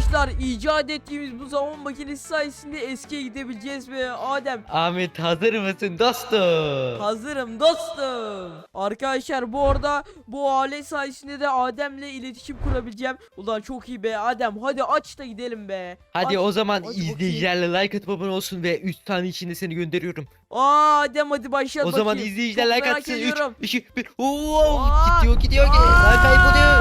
Arkadaşlar icat ettiğimiz bu zaman makinesi sayesinde eskiye gidebileceğiz ve Adem Ahmet hazır mısın dostum? hazırım dostum. Arkadaşlar bu arada bu alet sayesinde de Adem'le iletişim kurabileceğim. Ulan çok iyi be Adem hadi aç da gidelim be. Hadi Aç. o zaman Hadi bakayım. izleyicilerle like atıp abone olsun ve 3 tane içinde seni gönderiyorum. Aa Adem hadi başlat o zaman izleyiciler Çok like atsın. 3, ediyorum. 2, 1. Oo, gidiyor gidiyor. Aa! Lan kayboluyor.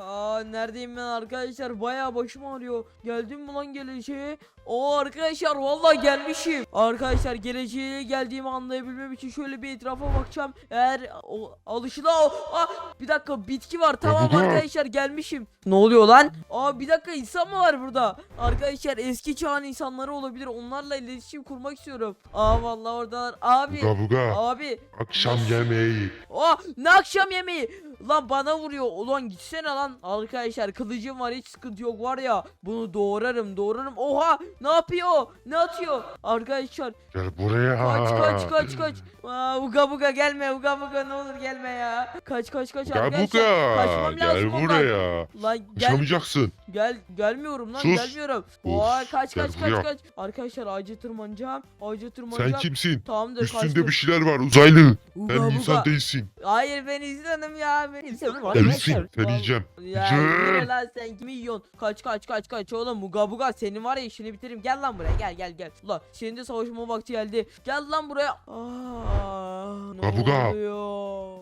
Aa neredeyim ben arkadaşlar bayağı başım ağrıyor. Geldim mi lan geleceğe? Oo arkadaşlar vallahi gelmişim. Arkadaşlar geleceğe geldiğimi anlayabilmem için şöyle bir etrafa bakacağım. Eğer o alışıla o Aa, bir dakika bitki var tamam arkadaşlar gelmişim. Ne oluyor lan? Aa bir dakika insan mı var burada? Arkadaşlar eski çağın insanları olabilir. Onlarla iletişim kurmak istiyorum. Aa vallahi oradalar. Abi Buga buga. abi Akşam yemeği. Aa ne akşam yemeği? Lan bana vuruyor. Ulan gitsene lan. Arkadaşlar kılıcım var hiç sıkıntı yok var ya. Bunu doğrarım doğrarım. Oha ne yapıyor? Ne atıyor? Arkadaşlar Gel buraya. kaç kaç kaç kaç. Aa, uga buga gelme uga buga ne olur gelme ya. Kaç kaç kaç Buga arkadaşlar. Kaçmam Gel lazım ondan. buraya. Lan gel Kaçamayacaksın. gel gelmiyorum lan Sus. gelmiyorum. Oha kaç gel kaç kaç buraya. kaç. Arkadaşlar ağaca tırmanacağım. Ağaca tırmanacağım. Sen kimsin? Tamamdır Üstünde kaçtım. bir şeyler var uzaylı. Uga Sen buga. insan değilsin. Hayır ben insanım ya. Ben insanım. Delisin. Sen yiyeceğim. Ya Yürü lan sen kimi yiyorsun? Kaç kaç kaç kaç oğlum muga buga senin var ya işini bitiririm. Gel lan buraya gel gel gel. Ulan de savaşma vakti geldi. Gel lan buraya. Aa, ne Buga buga. oluyor?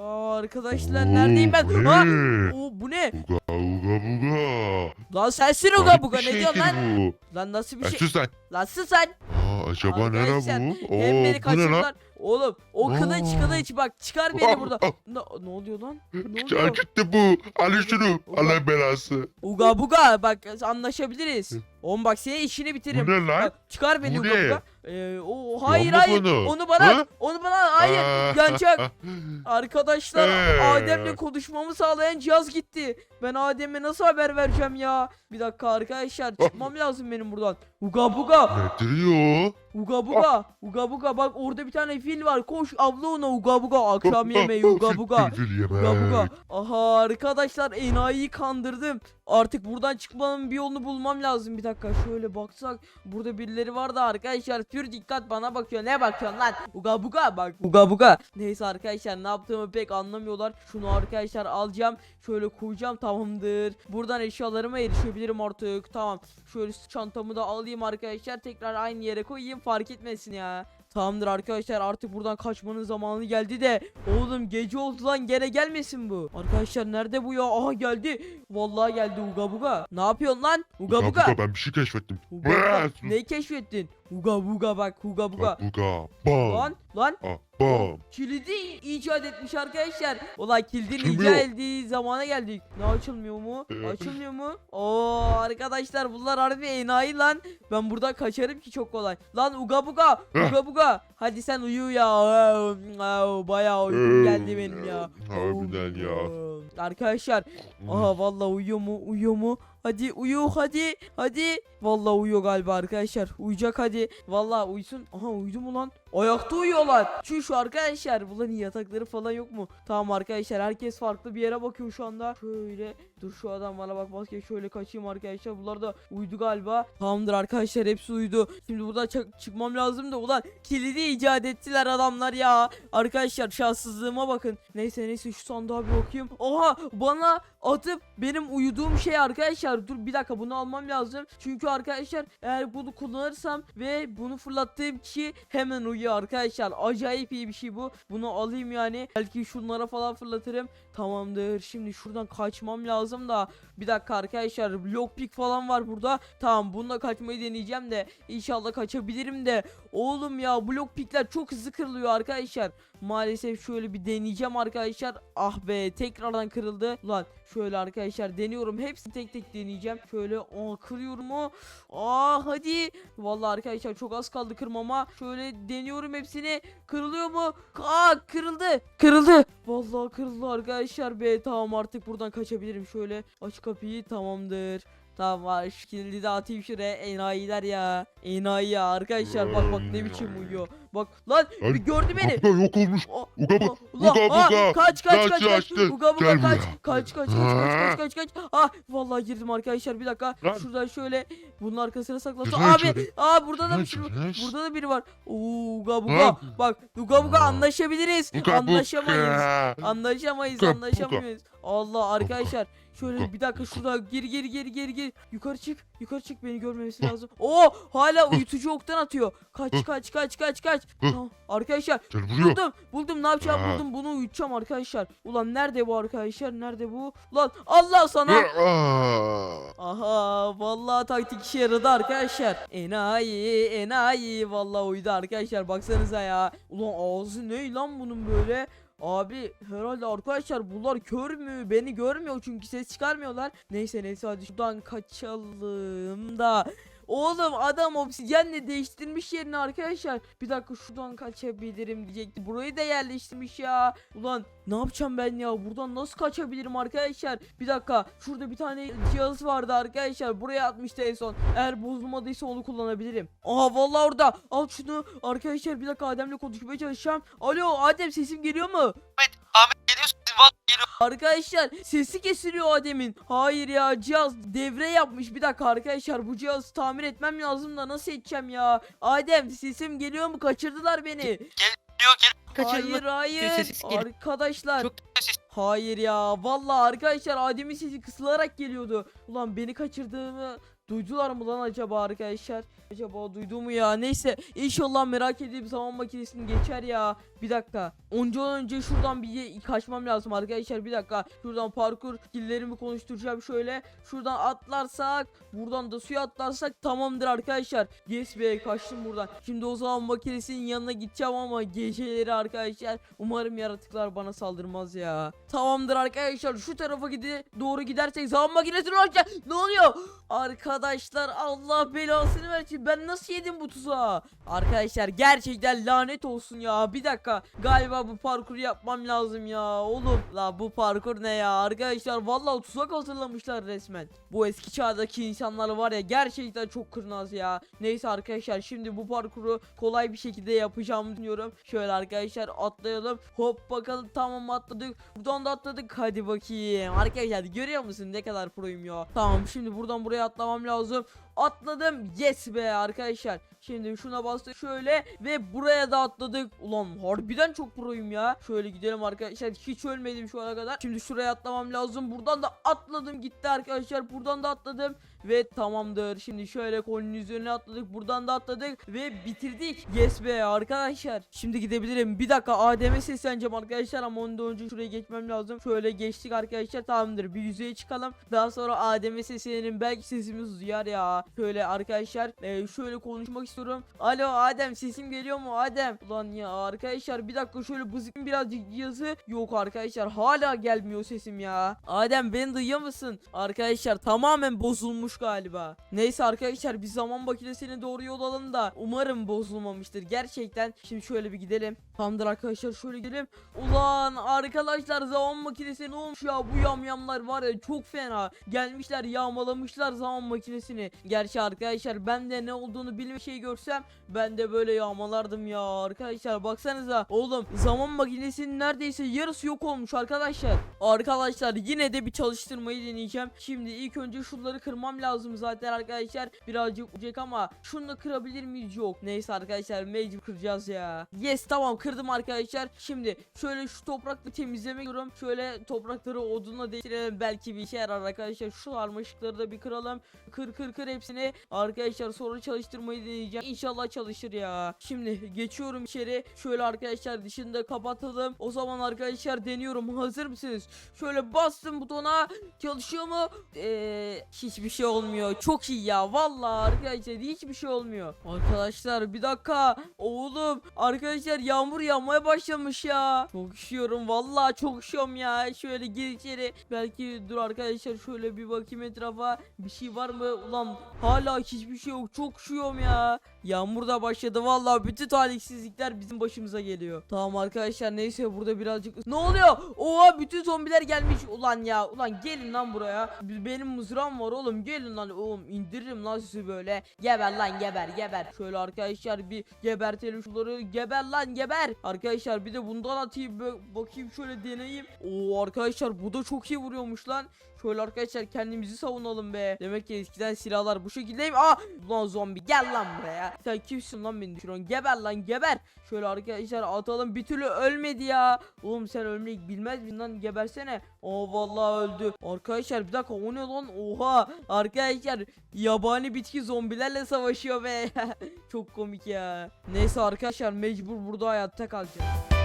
Aa, arkadaşlar neredeyim ben? Oo, bu Ha? ne? Oo, bu ne? Buga buga buga. Lan sensin uga Garip buga bir ne diyorsun şeydir lan? bu. Lan nasıl bir şey? sus lan. Lan sus sen. Aa, acaba ne lan Arkadaşlar, bu? Oo, Hem beni bu ne lan? kaçırdılar. Oğlum o kılıç Oo. kılıç bak çıkar beni buradan. Ne, ne oluyor lan? Ne oluyor? bu. Al şunu. Allah belası. Uga buga bak anlaşabiliriz. Oğlum bak senin işini Bu bitiririm. ne lan? Bak, çıkar beni Bu uga ne? buga. Ee, o hayır hayır. bunu? Onu bana Ha? at, onu bana at. hayır yanacak. Arkadaşlar Ee. Adem'le konuşmamı sağlayan cihaz gitti. Ben Adem'e nasıl haber vereceğim ya? Bir dakika arkadaşlar çıkmam lazım benim buradan. Uga buga. Nedir ya? Uga buga. Uga buga bak orada bir tane fil var. Koş avla ona uga buga. Akşam yemeği uga buga. Uga buga. Aha arkadaşlar enayiyi kandırdım. Artık buradan çıkmanın bir yolunu bulmam lazım. Bir dakika şöyle baksak. Burada birileri var da arkadaşlar. Pür dikkat bana bakıyor. Ne bakıyorsun lan? Uga buga bak. Uga buga. Neyse arkadaşlar ne yaptığımı pek anlamıyorlar. Şunu arkadaşlar alacağım. Şöyle koyacağım tamamdır. Buradan eşyalarıma erişebilirim artık. Tamam. Şöyle çantamı da alayım arkadaşlar. Tekrar aynı yere koyayım. Fark etmesin ya. Tamamdır arkadaşlar artık buradan kaçmanın zamanı geldi de. Oğlum gece oldu lan gene gelmesin bu. Arkadaşlar nerede bu ya? Aha geldi. Vallahi geldi uga buga. Ne yapıyorsun lan? Uga Buga buga. Buga ben bir şey keşfettim. Uga buga. Bırak. Ne keşfettin Uga buga bak uga buga Buga. Bam. Lan lan Ah, bam. Kilidi icat etmiş arkadaşlar. Ulan kilidin Açılmıyor. icat edildiği zamana geldik. Ne açılmıyor mu? Ee. Açılmıyor mu? Oo arkadaşlar bunlar harbi enayi lan. Ben buradan kaçarım ki çok kolay. Lan uga buga. Heh. Uga buga. Hadi sen uyu ya. Au, au, Bayağı uykum geldi benim ya. Ee, Harbiden ya. Arkadaşlar. Aha vallahi uyuyor mu? Uyuyor mu? Hadi uyu hadi. Hadi. Vallahi uyuyor galiba arkadaşlar. Uyuyacak hadi. Vallahi uyusun. Aha uyudu mu lan? Ayakta uyuyorlar. Şu şu arkadaşlar. Bunların yatakları falan yok mu? Tamam arkadaşlar. Herkes farklı bir yere bakıyor şu anda. Şöyle. Dur şu adam bana bakmazken şöyle kaçayım arkadaşlar. Bunlar da uyudu galiba. Tamamdır arkadaşlar. Hepsi uyudu. Şimdi buradan çık- çıkmam lazım da. Ulan kilidi icat ettiler adamlar ya. Arkadaşlar şanssızlığıma bakın. Neyse neyse şu sandığa bir bakayım. Oha bana atıp benim uyuduğum şey arkadaşlar. Dur bir dakika bunu almam lazım. Çünkü arkadaşlar eğer bunu kullanırsam ve bunu fırlattığım kişi hemen uyuyor arkadaşlar. Acayip iyi bir şey bu. Bunu alayım yani. Belki şunlara falan fırlatırım. Tamamdır. Şimdi şuradan kaçmam lazım da. Bir dakika arkadaşlar. Lockpick falan var burada. Tamam bununla kaçmayı deneyeceğim de. İnşallah kaçabilirim de. Oğlum ya blockpickler çok hızlı kırılıyor arkadaşlar. Maalesef şöyle bir deneyeceğim arkadaşlar. Ah be tekrardan kırıldı. Ulan şöyle arkadaşlar deniyorum. Hepsini tek tek deneyeceğim. Şöyle aa kırıyorum o. Aa hadi. Vallahi arkadaşlar çok az kaldı kırmama. Şöyle deniyorum hepsini. Kırılıyor mu? Aa kırıldı. Kırıldı. Vallahi kırıldı arkadaşlar be. Tamam artık buradan kaçabilirim. Şöyle aç kapıyı tamamdır. Tamam var kilidi atayım şuraya. Enayiler ya. Enayi ya. Arkadaşlar bak bak ne biçim uyuyor Bak lan bir gördü beni. Kapıda yok olmuş. Uga uga aa, buga. Kaç kaç Kaç, kaç. Uga Gel kaç. Kaç kaç kaç kaç kaç kaç. Ah vallahi girdim arkadaşlar bir dakika. Lan. Şuradan şöyle bunun arkasına saklasın. Abi aa burada da bir şey. Burada da biri var. Oo uga. Lan. Bak uga buga Aa. anlaşabiliriz. Uga Anlaşamayız. Anlaşamayız, Uga anlaşamayız. Allah arkadaşlar. Şöyle Uga bir dakika şurada gir gir gir gir gir. Yukarı çık. Yukarı çık beni görmemesi lazım. Oo hala uyutucu oktan atıyor. Kaç kaç kaç kaç kaç. Tamam, arkadaşlar Gel buraya. buldum. Buldum ne yapacağım buldum. Bunu uyutacağım arkadaşlar. Ulan nerede bu arkadaşlar? Nerede bu? Lan Allah sana. Aa. Aha vallahi taktik işe yaradı arkadaşlar. Enayi enayi vallahi uydu arkadaşlar baksanıza ya. Ulan ağzı ne lan bunun böyle? Abi herhalde arkadaşlar bunlar kör mü? Beni görmüyor çünkü ses çıkarmıyorlar. Neyse neyse hadi şuradan kaçalım da. Oğlum adam obsidyenle değiştirmiş yerini arkadaşlar. Bir dakika şuradan kaçabilirim diyecekti. Burayı da yerleştirmiş ya. Ulan ne yapacağım ben ya? Buradan nasıl kaçabilirim arkadaşlar? Bir dakika. Şurada bir tane cihaz vardı arkadaşlar. Buraya atmıştı en son. Eğer bozulmadıysa onu kullanabilirim. Aha vallahi orada. Al şunu. Arkadaşlar bir dakika Adem'le konuşmaya çalışacağım. Alo Adem sesim geliyor mu? Ahmet Valla geliyor. Arkadaşlar sesi kesiliyor Adem'in. Hayır ya cihaz devre yapmış. Bir dakika arkadaşlar bu cihazı tamir etmem lazım da nasıl edeceğim ya? Adem sesim geliyor mu? Kaçırdılar beni. Geliyor geliyor. Hayır Kaçırma. hayır. Sessiz. Arkadaşlar. Çok ses. Hayır ya. Vallahi arkadaşlar Adem'in sesi kısılarak geliyordu. Ulan beni kaçırdığımı duydular mı lan acaba arkadaşlar? Acaba duydu mu ya? Neyse inşallah merak edip zaman makinesini geçer ya. Bir dakika. Ondan önce şuradan bir kaçmam lazım arkadaşlar. Bir dakika. Şuradan parkur skilllerimi konuşturacağım şöyle. Şuradan atlarsak, buradan da suya atlarsak tamamdır arkadaşlar. Yes be kaçtım buradan. Şimdi o zaman makinesinin yanına gideceğim ama geceleri arkadaşlar. Umarım yaratıklar bana saldırmaz ya. Tamamdır arkadaşlar. Şu tarafa gidi doğru gidersek zaman makinesini açacağız. Ne oluyor? Arkadaşlar Allah belasını versin. Ben nasıl yedim bu tuzağı? Arkadaşlar gerçekten lanet olsun ya. Bir dakika. Galiba bu parkuru yapmam lazım ya. Oğlum la bu parkur ne ya? Arkadaşlar vallahi tuzak hazırlamışlar resmen. Bu eski çağdaki insanlar var ya gerçekten çok kırnaz ya. Neyse arkadaşlar şimdi bu parkuru kolay bir şekilde yapacağımı düşünüyorum. Şöyle arkadaşlar atlayalım. Hop bakalım tamam atladık. Buradan da atladık. Hadi bakayım. Arkadaşlar görüyor musun ne kadar proyum ya. Tamam şimdi buradan buraya atlamam lazım. Atladım. Yes be arkadaşlar. Şimdi şuna bastık şöyle ve buraya da atladık. Ulan harbiden çok proyum ya. Şöyle gidelim arkadaşlar. Hiç ölmedim şu ana kadar. Şimdi şuraya atlamam lazım. Buradan da atladım gitti arkadaşlar. Buradan da atladım ve tamamdır. Şimdi şöyle kolinin üzerine atladık. Buradan da atladık ve bitirdik. Yes be arkadaşlar. Şimdi gidebilirim. Bir dakika Adem'e sesleneceğim arkadaşlar ama ondan önce şuraya geçmem lazım. Şöyle geçtik arkadaşlar. Tamamdır. Bir yüzeye çıkalım. Daha sonra Adem'e seslenelim. Belki sesimiz duyar ya. Şöyle arkadaşlar e, şöyle konuşmak istiyorum. Alo Adem sesim geliyor mu Adem? Ulan ya arkadaşlar bir dakika şöyle bızıkın birazcık cihazı. Yok arkadaşlar hala gelmiyor sesim ya. Adem beni duyuyor musun? Arkadaşlar tamamen bozulmuş galiba. Neyse arkadaşlar biz zaman makinesine doğru yol alalım da umarım bozulmamıştır gerçekten. Şimdi şöyle bir gidelim. Tamamdır arkadaşlar şöyle gidelim. Ulan arkadaşlar zaman makinesi ne olmuş ya bu yamyamlar var ya çok fena. Gelmişler yağmalamışlar zaman makinesini. Gerçi arkadaşlar ben de ne olduğunu bilme şey görsem ben de böyle yağmalardım ya arkadaşlar baksanıza. Oğlum zaman makinesinin neredeyse yarısı yok olmuş arkadaşlar. Arkadaşlar yine de bir çalıştırmayı deneyeceğim. Şimdi ilk önce şunları kırmam lazım zaten arkadaşlar. Birazcık ucak ama şunu da kırabilir miyiz? Yok. Neyse arkadaşlar mecbur kıracağız ya. Yes tamam kırdım arkadaşlar. Şimdi şöyle şu toprakla temizlemek istiyorum. Şöyle toprakları odunla değiştirelim. Belki bir işe yarar arkadaşlar. Şu sarmaşıkları da bir kıralım. Kır kır kır hepsini. Arkadaşlar sonra çalıştırmayı deneyeceğim. İnşallah çalışır ya. Şimdi geçiyorum içeri. Şöyle arkadaşlar dışında kapatalım. O zaman arkadaşlar deniyorum. Hazır mısınız? Şöyle bastım butona. Çalışıyor mu? Eee hiçbir şey olmuyor. Çok iyi ya. Vallahi arkadaşlar hiçbir şey olmuyor. Arkadaşlar bir dakika. Oğlum arkadaşlar yağmur yağmaya başlamış ya. Çok üşüyorum. Vallahi çok üşüyorum ya. Şöyle gir içeri. Belki dur arkadaşlar şöyle bir bakayım etrafa. Bir şey var mı? Ulan hala hiçbir şey yok. Çok üşüyorum ya. Yağmur da başladı vallahi bütün talihsizlikler bizim başımıza geliyor. Tamam arkadaşlar neyse burada birazcık ne oluyor? Oha bütün zombiler gelmiş. Ulan ya ulan gelin lan buraya. Benim mızrağım var oğlum gelin lan oğlum indiririm lan sizi böyle. Geber lan geber geber. Şöyle arkadaşlar bir gebertelim şunları. Geber lan geber. Arkadaşlar bir de bundan atayım bakayım şöyle deneyeyim. Oo arkadaşlar bu da çok iyi vuruyormuş lan. Şöyle arkadaşlar kendimizi savunalım be. Demek ki eskiden silahlar bu şekildeymiş. Aa! Ulan zombi gel lan buraya. Sen kimsin lan beni düşüren? Geber lan geber. Şöyle arkadaşlar atalım bir türlü ölmedi ya. Oğlum sen ölmeyi bilmez misin lan gebersene. Aa vallahi öldü. Arkadaşlar bir dakika o ne lan? Oha. Arkadaşlar yabani bitki zombilerle savaşıyor be. Çok komik ya. Neyse arkadaşlar mecbur burada hayatta kalacağız.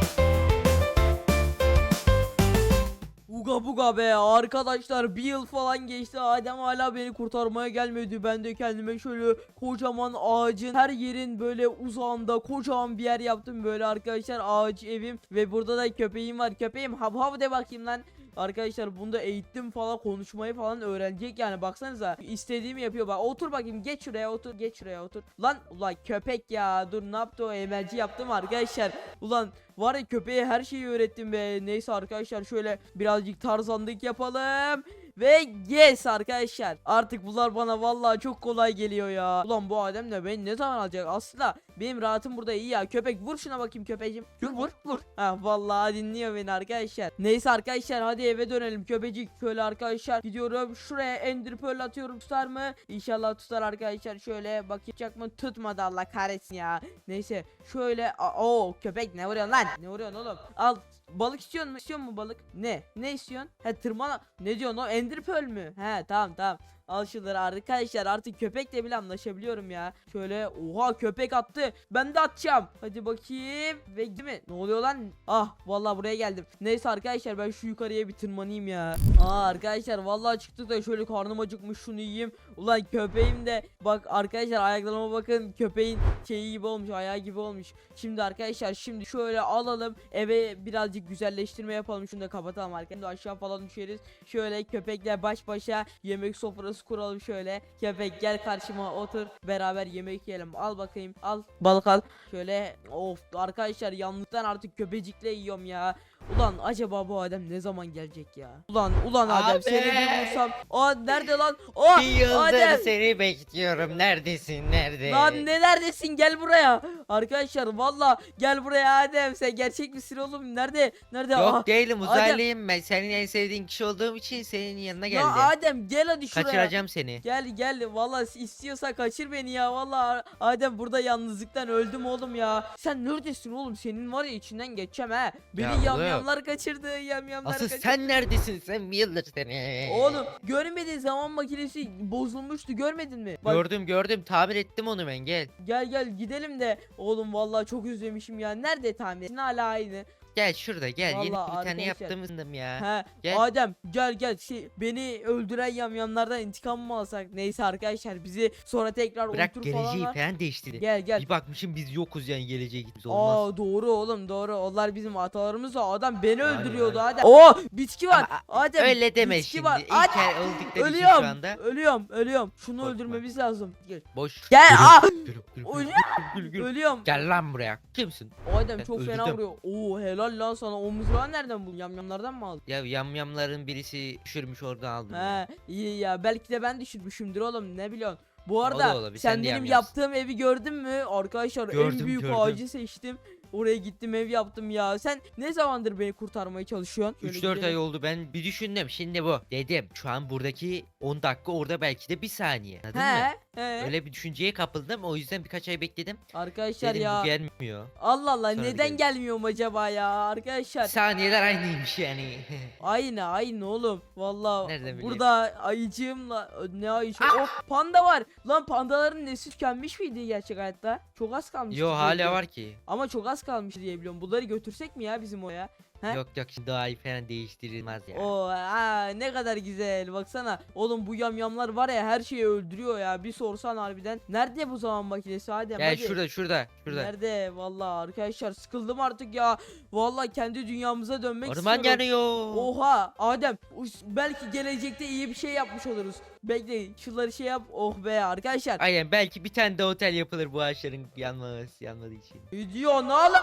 Uga buga be. Arkadaşlar bir yıl falan geçti. Adem hala beni kurtarmaya gelmedi. Ben de kendime şöyle kocaman ağacın her yerin böyle uzağında kocaman bir yer yaptım. Böyle arkadaşlar ağaç evim ve burada da köpeğim var. Köpeğim hav hav de bakayım lan Arkadaşlar bunda eğittim falan konuşmayı falan öğrenecek. Yani baksanıza istediğimi yapıyor. Bak otur bakayım geç şuraya otur geç şuraya otur. Lan ulan köpek ya dur ne yaptı o? Emelci yaptım arkadaşlar. Ulan var ya köpeğe her şeyi öğrettim be. Neyse arkadaşlar şöyle birazcık tarzanlık yapalım ve yes arkadaşlar. Artık bunlar bana vallahi çok kolay geliyor ya. Ulan bu Adem de beni ne zaman alacak? Aslında benim rahatım burada iyi ya. Köpek vur şuna bakayım köpeğim. Vur vur vur. Ha vallahi dinliyor beni arkadaşlar. Neyse arkadaşlar hadi eve dönelim. Köpecik şöyle arkadaşlar. Gidiyorum şuraya ender pearl atıyorum. Tutar mı? İnşallah tutar arkadaşlar. Şöyle bakacak mı? Tutmadı Allah kahretsin ya. Neyse şöyle a- o köpek ne vuruyorsun lan? Ne vuruyorsun oğlum? Al balık istiyor musun istiyor mu balık? Ne? Ne istiyorsun? He tırmana ne diyorsun o? Ender pearl mü? He tamam tamam Al şunları arkadaşlar artık köpekle bile anlaşabiliyorum ya. Şöyle oha köpek attı. Ben de atacağım. Hadi bakayım. Ve değil mi? Ne oluyor lan? Ah vallahi buraya geldim. Neyse arkadaşlar ben şu yukarıya bir tırmanayım ya. Aa arkadaşlar vallahi çıktık da şöyle karnım acıkmış şunu yiyeyim. Ulan köpeğim de bak arkadaşlar ayaklarıma bakın köpeğin şeyi gibi olmuş ayağı gibi olmuş. Şimdi arkadaşlar şimdi şöyle alalım eve birazcık güzelleştirme yapalım şunu da kapatalım arkadaşlar. Aşağı falan düşeriz. Şöyle köpekle baş başa yemek sofrası kuralım şöyle. Köpek gel karşıma otur beraber yemek yiyelim. Al bakayım al balık al. Şöyle of arkadaşlar yanlıktan artık köpecikle yiyorum ya. Ulan acaba bu Adem ne zaman gelecek ya? Ulan ulan Adem Abi! seni bir vursam. Aa nerede lan? Aa Bir yıldır Adem. seni bekliyorum. Neredesin? Nerede? Lan neredesin gel buraya. Arkadaşlar valla gel buraya Adem sen gerçek misin oğlum? Nerede? Nerede? Yok Aa, değilim uzaylıyım ben. Senin en sevdiğin kişi olduğum için senin yanına Ya geldim. Adem gel hadi şuraya. Kaçıracağım seni. Gel gel valla istiyorsa kaçır beni ya valla Adem burada yalnızlıktan öldüm oğlum ya Sen neredesin oğlum senin var ya içinden geçeceğim ha Beni Ya oğlum. Yamyamlar kaçırdı yamyamlar Asıl kaçırdı sen neredesin? Sen yıldır seni. Oğlum görmedin zaman makinesi bozulmuştu görmedin mi? Bak, Gördüm gördüm tamir ettim onu ben gel. Gel gel gidelim de oğlum vallahi çok özlemişim ya nerede tahmin hala aynı Gel şurada gel. Yeni bir Vallahi tane arkadaşlar. yaptığımızdım ya. He Gel. Adem gel gel şey, beni öldüren yamyamlardan intikam mı alsak neyse arkadaşlar bizi sonra tekrar Bırak unutur geleceği var. falan değiştirdi. Gel gel Bir bakmışım biz yokuz yani geleceğe gitmiş olmaz. Aa doğru oğlum doğru. Onlar bizim atalarımız da adam beni Aynen, öldürüyordu. Adem. Oo bitki var. Ama Adem. Öyle deme bitki şimdi. var. Adem. oldukları için şu Ölüyorum. anda. Ölüyorum. Ölüyorum. Şunu Korkma. öldürmemiz lazım. Gel. Boş. Gel. Gülüm, Aa! gülüm, gülüm, gülüm, Ölüyorum. gülüm, gülüm. Ölüyorum. Gel lan buraya. Kimsin? Adem Ben çok fena öldürdüm. vuruyor. Oo helal lan sana. O mızrağı nereden buldun? Yamyamlardan mı aldın? Ya yamyamların birisi düşürmüş oradan aldım. He iyi ya. Belki de ben düşürmüşümdür oğlum. Ne biliyorsun? Bu da arada olabilir, sen, sen de benim yamyamsın. yaptığım evi gördün mü? Arkadaşlar en Gördüm, büyük gördüm. ağacı seçtim. Oraya gittim ev yaptım ya. Sen ne zamandır beni kurtarmaya çalışıyorsun? Şöyle 3-4 ay oldu ben bir düşündüm şimdi bu. Dedim şu an buradaki 10 dakika orada belki de bir saniye. Anladın mı? He, he. Öyle bir düşünceye kapıldım o yüzden birkaç ay bekledim. Arkadaşlar Dedim ya bu gelmiyor. Allah Allah Sonra neden geldi. gelmiyorum acaba ya arkadaşlar. Saniyeler aynıymış yani. Aynı aynı oğlum. Valla Nereden bileyim? burada ayıcığımla ne ayıcı? Oh panda var. Lan pandaların nesli tükenmiş miydi gerçek hayatta? Çok az kalmış. Yo hala var ki. Ama çok az kalmış diye biliyorum. Bunları götürsek mi ya bizim oya? He? Yok yok şimdi doğayı falan değiştirilmez ya. Oo, aa, ne kadar güzel baksana. Oğlum bu yamyamlar var ya her şeyi öldürüyor ya. Bir sorsan harbiden. Nerede bu zaman makinesi hadi. Gel hadi. şurada şurada şurada. Nerede? Vallahi arkadaşlar sıkıldım artık ya. Vallahi kendi dünyamıza dönmek Orman istiyorum. yanıyor. Oha Adem belki gelecekte iyi bir şey yapmış oluruz. Bekle şunları şey yap. Oh be arkadaşlar. Aynen belki bir tane de otel yapılır bu ağaçların yanması yanmadığı için. Ne diyorsun oğlum?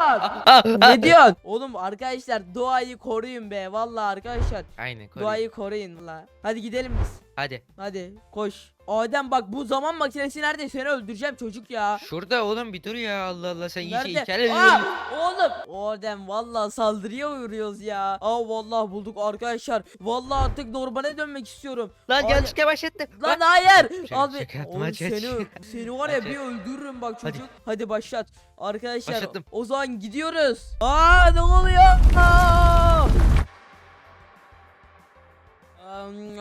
Ah, ne diyorsun? Oğlum arkadaşlar doğayı koruyun be. Vallahi arkadaşlar Aynen koy. doğayı koruyun valla. Hadi gidelim biz. Hadi. Hadi koş. Adem bak bu zaman makinesi nerede? Seni öldüreceğim çocuk ya. Şurada oğlum bir dur ya Allah Allah sen iyice Nerede? içeri. Aa, oğlum. Adem vallahi saldırıya uğruyoruz ya. Aa vallahi bulduk arkadaşlar. Vallahi artık normale dönmek istiyorum. Lan Ay- yanlışlıkla başlattım. Lan hayır. Al be. şaka yaptım, Oğlum aç. seni seni var ya bir öldürürüm bak Hadi. çocuk. Hadi, başlat. Arkadaşlar Başlattım. o zaman gidiyoruz. Aa ne oluyor? Aa! Am,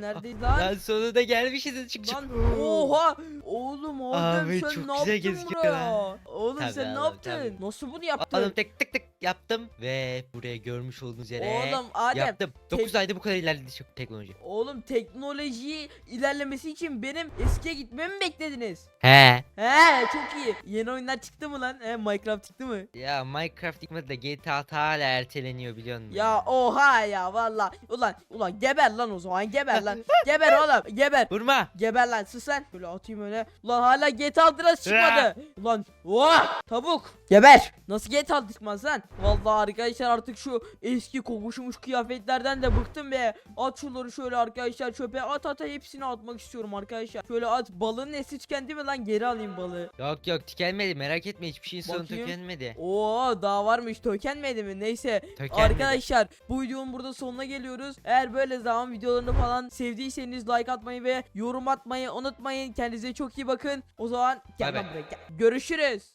neredeyiz lan? Lan sonunda gelmişiz çık çık. Lan oha oğlum Adem Abi, sen çok ne güzel yaptın gözüküyor buraya? Oğlum Tabii sen ne yaptın? tabii. Nasıl bunu yaptın? Oğlum tık tık tık yaptım ve buraya görmüş olduğunuz üzere Oğlum Adem yaptım. 9 ayda bu kadar ilerledi şu teknoloji. Oğlum teknoloji ilerlemesi için benim eskiye gitmemi mi beklediniz? He. He çok iyi. Yeni oyunlar çıktı mı lan? He Minecraft çıktı mı? Ya Minecraft çıkmadı da GTA 6 hala erteleniyor biliyor musun? Ya oha ya valla. Ulan ulan geber lan o zaman geber lan. geber oğlum geber. Vurma. Geber lan sus lan. Böyle atayım öyle. Ulan hala GTA 6 nasıl çıkmadı? Ulan oha tavuk. Geber. Nasıl GTA 6 çıkmaz lan? Vallahi arkadaşlar artık şu eski kokuşmuş kıyafetlerden de bıktım be. At şunları şöyle arkadaşlar çöpe at at hepsini atmak istiyorum arkadaşlar. Şöyle at balığın nesli tükendi mi lan geri alayım balığı. Yok yok tükenmedi merak etme hiçbir şeyin sonu Bakayım. tükenmedi. Oo daha varmış tökenmedi mi? Neyse Tükenmedi. Arkadaşlar bu videonun burada sonuna geliyoruz. Eğer böyle zaman videolarını falan sevdiyseniz like atmayı ve yorum atmayı unutmayın. Kendinize çok iyi bakın. O zaman gel Bay lan bay. buraya gel. Görüşürüz.